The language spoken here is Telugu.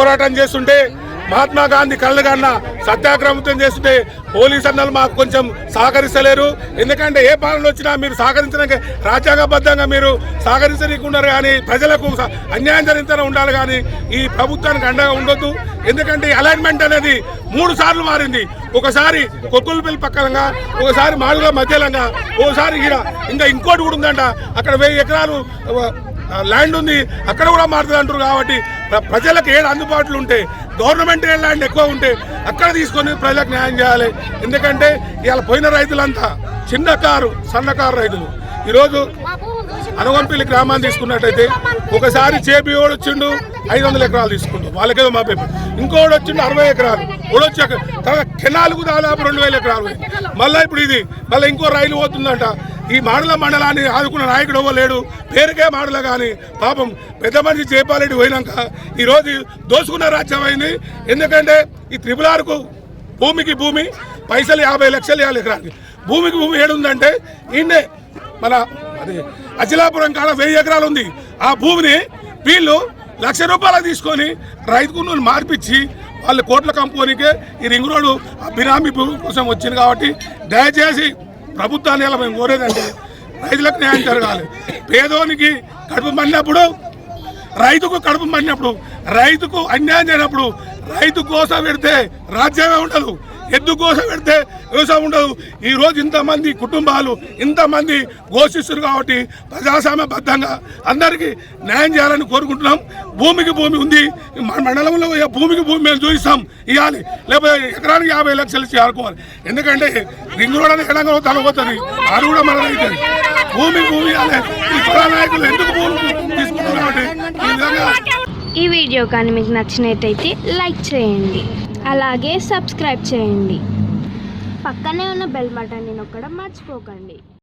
పోరాటం చేస్తుంటే మహాత్మా గాంధీ కళ్ళు కన్న సత్యాగ్రహం చేస్తుంటే పోలీస్ అన్నలు మాకు కొంచెం సహకరిస్తలేరు. ఎందుకంటే ఏ పాలన వచ్చినా మీరు సహకరించడానికి రాజ్యాంగబద్ధంగా మీరు సహకరించనీకున్నారు కానీ ప్రజలకు అన్యాయం జరిగితేనే ఉండాలి కానీ ఈ ప్రభుత్వానికి అండగా ఉండొద్దు. ఎందుకంటే అలైన్మెంట్ అనేది మూడు సార్లు మారింది. ఒకసారి కొక్కులపల్లి పక్కనంగా ఒకసారి మాడుగుల మధ్యలంగా ఒకసారి ఈడ ఇంకా ఇంకోటి కూడా ఉందంట. అక్కడ వెయ్యి ఎకరాలు ల్యాండ్ ఉంది అక్కడ కూడా మారుతుంది అంటారు కాబట్టి ప్ర- ప్రజలకు ఏడు అందుబాటులో ఉంటే గవర్నమెంట్ ఏ ల్యాండ్ ఎక్కువ ఉంటే అక్కడ తీసుకొని ప్రజలకు న్యాయం చేయాలి. ఎందుకంటే ఇవాళ పోయిన రైతులంతా చిన్న కారు సన్నకారు రైతులు. ఈరోజు అనగంపల్లి గ్రామాన్ని తీసుకున్నట్టయితే ఒకసారి చేపివాడు వచ్చిండు ఐదు వందల ఎకరాలు తీసుకుండు వాళ్ళకేదో మా పేపర్ ఇంకోటి వచ్చిండు అరవై ఎకరాలు. వాడు వచ్చి తర్వాత కెనాలకు దాదాపు రెండు వేల ఎకరాలు మళ్ళీ మళ్ళా ఇప్పుడు ఇది మళ్ళీ ఇంకో రైలు పోతుందంట. ఈ మాడల మండలాన్ని ఆదుకున్న నాయకుడు లేడు? పేరుకే మాడల కానీ పాపం పెద్ద మనిషి చేపాలెడ్డి పోయినాక ఈరోజు దోసుకున్న రాజ్యం అయింది. ఎందుకంటే ఈ త్రిపుల్ ఆర్కు భూమికి భూమి పైసలు యాభై లక్షలు ఇవ్వాలి ఎకరానికి. భూమికి భూమి ఏడుందంటే ఈయనే మన అది అచిలాపురం కాడ వెయ్యి ఎకరాలు ఉంది. ఆ భూమిని వీళ్ళు లక్ష రూపాయలు తీసుకొని రైతుకు నువ్వు మార్పిచ్చి వాళ్ళు కోట్ల కంపెనీకే ఈ రింగ్ రోడ్డు అభిరామి బినామీ భూమి కోసం వచ్చింది కాబట్టి దయచేసి ప్రభుత్వాన్ని ఇలా మేము కోరేదంటే రైతులకు న్యాయం జరగాలి. పేదోనికి కడుపు మండినప్పుడు రైతుకు కడుపు మండినప్పుడు రైతుకు అన్యాయం చేయనప్పుడు రైతు కోసం పెడితే రాజ్యమే ఉండదు. ఎద్దు కోసం పెడితే వ్యవసాయం ఉండదు. ఈరోజు ఇంతమంది కుటుంబాలు ఇంతమంది ఘోషిస్తున్నారు కాబట్టి ప్రజాస్వామ్యబద్ధంగా అందరికీ న్యాయం చేయాలని కోరుకుంటున్నాం. భూమికి భూమి ఉంది. మన మండలంలో భూమికి భూమి మేము చూపిస్తాం. ఇవ్వాలి. లేకపోతే ఎకరానికి యాభై లక్షలు ఇచ్చి ఆడుకోవాలి ఎందుకంటే రింగ్ రోడ్ అని ఎడంగా తలపోతుంది అది కూడా మన రైతే భూమికి భూమి ఇవ్వాలి. నాయకులు ఎందుకు భూమి తీసుకుంటున్నారు కాబట్టి ఈ విధంగా ఈ వీడియో కానీ మీకు నచ్చినట్టయితే లైక్ చేయండి. అలాగే సబ్స్క్రైబ్ చేయండి. పక్కనే ఉన్న బెల్ బటన్ని నొక్కడం మర్చిపోకండి.